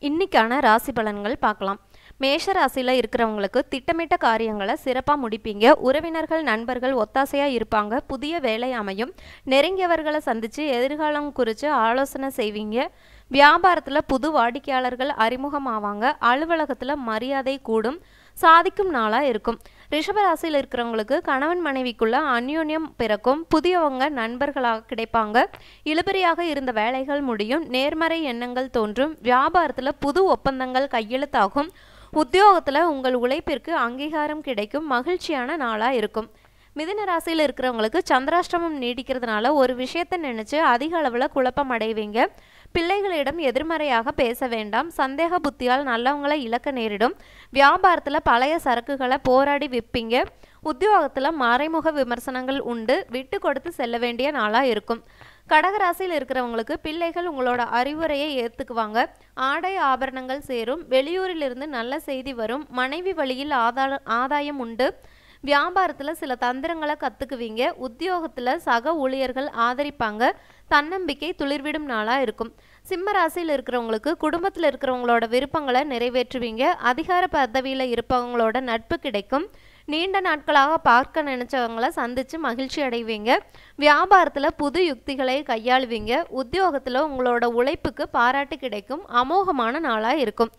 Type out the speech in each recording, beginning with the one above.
இன்னைக்கான ராசி பலன்கள் பார்க்கலாம். மேஷ ராசியில் இருக்கிறவங்களுக்கு திட்டமிட்ட காரியங்களை சிறப்பாக முடிப்பீங்க. உறவினர்கள் நண்பர்கள் ஒத்தாசையாக இருப்பாங்க. புதிய வேலை அமையும். நெருங்கியவர்களை சந்தித்து எதிர்காலம் குறித்து ஆலோசனை செய்வீங்க. வியாபாரத்தில் புது வாடிக்கையாளர்கள் அறிமுகமாவாங்க. அலுவலகத்தில் மரியாதை கூடும். சாதிக்கும் நாளாக இருக்கும். ரிஷபராசியில் இருக்கிறவங்களுக்கு கணவன் மனைவிக்குள்ள அந்யோன்யம் பிறக்கும். புதியவங்க நண்பர்களாக கிடைப்பாங்க. இழுபறியாக இருந்த வேலைகள் முடியும். நேர்மறை எண்ணங்கள் தோன்றும். வியாபாரத்தில் புது ஒப்பந்தங்கள் கையெழுத்தாகும். உத்தியோகத்தில் உங்கள் உழைப்பிற்கு அங்கீகாரம் கிடைக்கும். மகிழ்ச்சியான நாளாக இருக்கும். மிதுன ராசியில் இருக்கிறவங்களுக்கு சந்திராஷ்டமம் நீடிக்கிறதுனால ஒரு விஷயத்தை நினைச்சு அதிக அளவில் குழப்பம் அடைவீங்க. பிள்ளைகளிடம் எதிர்மறையாக பேச வேண்டாம். சந்தேக புத்தியால் நல்லவங்களை இழக்க நேரிடும். வியாபாரத்தில் பழைய சரக்குகளை போராடி விற்பீங்க. உத்தியோகத்தில் மறைமுக விமர்சனங்கள் உண்டு. விட்டு கொடுத்து செல்ல வேண்டிய நாளாக இருக்கும். கடகராசியில் இருக்கிறவங்களுக்கு பிள்ளைகள் உங்களோட அறிவுரையை ஏற்றுக்குவாங்க ஆடை ஆபரணங்கள் சேரும். வெளியூரிலிருந்து நல்ல செய்தி வரும். மனைவி வழியில் ஆதா ஆதாயம் உண்டு. வியாபாரத்தில் சில தந்திரங்களை கற்றுக்குவீங்க உத்தியோகத்தில் சக ஊழியர்கள் ஆதரிப்பாங்க. தன்னம்பிக்கை துளிர்விடும் நாளாக இருக்கும். சிம்ம ராசியில் இருக்கிறவங்களுக்கு குடும்பத்தில் இருக்கிறவங்களோட விருப்பங்களை நிறைவேற்றுவீங்க. அதிகார பதவியில் இருப்பவங்களோட நட்பு கிடைக்கும். நீண்ட நாட்களாக பார்க்க நினைச்சவங்கள சந்தித்து மகிழ்ச்சி அடைவீங்க. வியாபாரத்தில் புது யுக்திகளை கையாளுவீங்க. உத்தியோகத்தில் உங்களோட உழைப்புக்கு பாராட்டு கிடைக்கும். அமோகமான நாளாக இருக்கும்.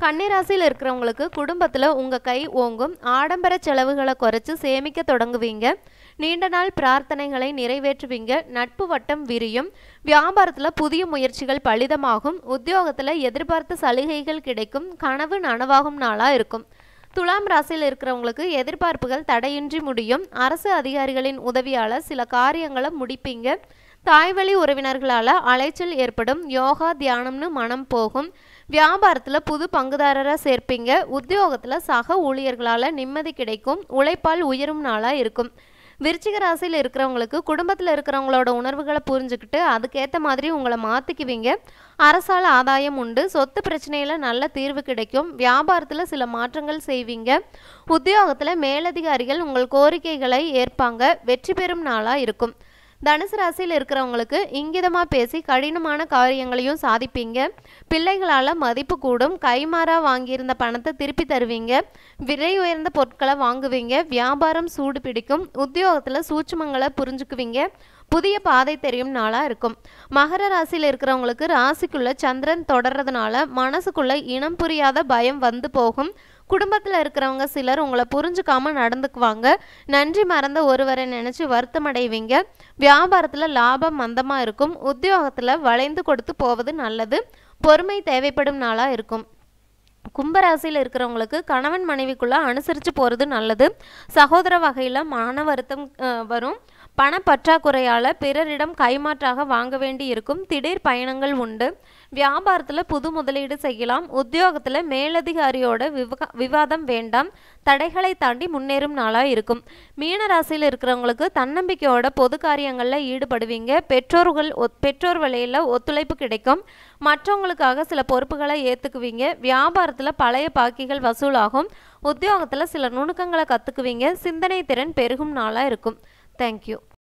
கன்னிராசியில் இருக்கிறவங்களுக்கு குடும்பத்தில் உங்கள் கை ஓங்கும் ஆடம்பர செலவுகளை குறைச்சி சேமிக்க தொடங்குவீங்க. நீண்ட நாள் பிரார்த்தனைகளை நிறைவேற்றுவீங்க. நட்பு வட்டம் விரியும். வியாபாரத்தில் புதிய முயற்சிகள் பலிதமாகும். உத்தியோகத்தில் எதிர்பார்த்த சலுகைகள் கிடைக்கும். கனவு நனவாகும் நாளாக இருக்கும். துலாம் ராசியில் இருக்கிறவங்களுக்கு எதிர்பார்ப்புகள் தடையின்றி முடியும். அரசு அதிகாரிகளின் உதவியால் சில காரியங்களை முடிப்பீங்க. தாய்வழி உறவினர்களால் அலைச்சல் ஏற்படும். யோகா தியானம்னு மனம் போகும். வியாபாரத்தில் புது பங்குதாரரை சேர்ப்பீங்க. உத்தியோகத்தில் சக ஊழியர்களால் நிம்மதி கிடைக்கும். உழைப்பால் உயரும் நாளாக இருக்கும். விருச்சிக ராசியில் இருக்கிறவங்களுக்கு குடும்பத்தில் இருக்கிறவங்களோட உணர்வுகளை புரிஞ்சுக்கிட்டு அதுக்கேற்ற மாதிரி உங்களை மாற்றிக்குவீங்க அரசால் ஆதாயம் உண்டு. சொத்து பிரச்சனையில் நல்ல தீர்வு கிடைக்கும். வியாபாரத்தில் சில மாற்றங்கள் செய்வீங்க. உத்தியோகத்தில் மேலதிகாரிகள் உங்கள் கோரிக்கைகளை ஏற்பாங்க. வெற்றி பெறும் நாளாக இருக்கும். தனுசு ராசியில் இருக்கிறவங்களுக்கு இங்கிதமாக பேசி கடினமான காரியங்களையும் சாதிப்பீங்க. பிள்ளைகளால் மதிப்பு கூடும். கைமாறா வாங்கியிருந்த பணத்தை திருப்பி தருவீங்க. விலை உயர்ந்த பொருட்களை வாங்குவீங்க. வியாபாரம் சூடு பிடிக்கும். உத்தியோகத்தில் சூட்சுமங்களை புரிஞ்சுக்குவீங்க. புதிய பாதை தெரியும் நாளாக இருக்கும். மகர ராசியில் இருக்கிறவங்களுக்கு ராசிக்குள்ள சந்திரன் தொடர்றதுனால மனசுக்குள்ள இனம் புரியாத பயம் வந்து போகும். குடும்பத்தில் இருக்கிறவங்க சிலர் உங்களை புரிஞ்சுக்காமல் நடந்துக்குவாங்க. நன்றி மறந்த ஒருவரை நினச்சி வருத்தம் அடைவீங்க வியாபாரத்தில் லாபம் மந்தமாக இருக்கும். உத்தியோகத்தில் வளைந்து கொடுத்து போவது நல்லது. பொறுமை தேவைப்படும் நாளாக இருக்கும். கும்பராசியில் இருக்கிறவங்களுக்கு கணவன் மனைவிக்குள்ளே அனுசரித்து போகிறது நல்லது. சகோதர வகையில் மன வருத்தம் வரும். பணப்பற்றாக்குறையால் பிறரிடம் கைமாற்றாக வாங்க வேண்டி இருக்கும் திடீர் பயணங்கள் உண்டு. வியாபாரத்தில் புது முதலீடு செய்யலாம். உத்தியோகத்தில் மேலதிகாரியோட விவக விவாதம் வேண்டாம். தடைகளை தாண்டி முன்னேறும் நாளாக இருக்கும். மீன ராசியில் இருக்கிறவங்களுக்கு தன்னம்பிக்கையோட பொது காரியங்களில் ஈடுபடுவீங்க. பெற்றோர்கள் பெற்றோர் வழியில் ஒத்துழைப்பு கிடைக்கும். மற்றவங்களுக்காக சில பொறுப்புகளை ஏற்றுக்குவீங்க வியாபாரத்தில் பழைய பாக்கிகள் வசூலாகும். உத்தியோகத்தில் சில நுணுக்கங்களை கற்றுக்குவீங்க சிந்தனை திறன் பெருகும் நாளாக இருக்கும். Thank you.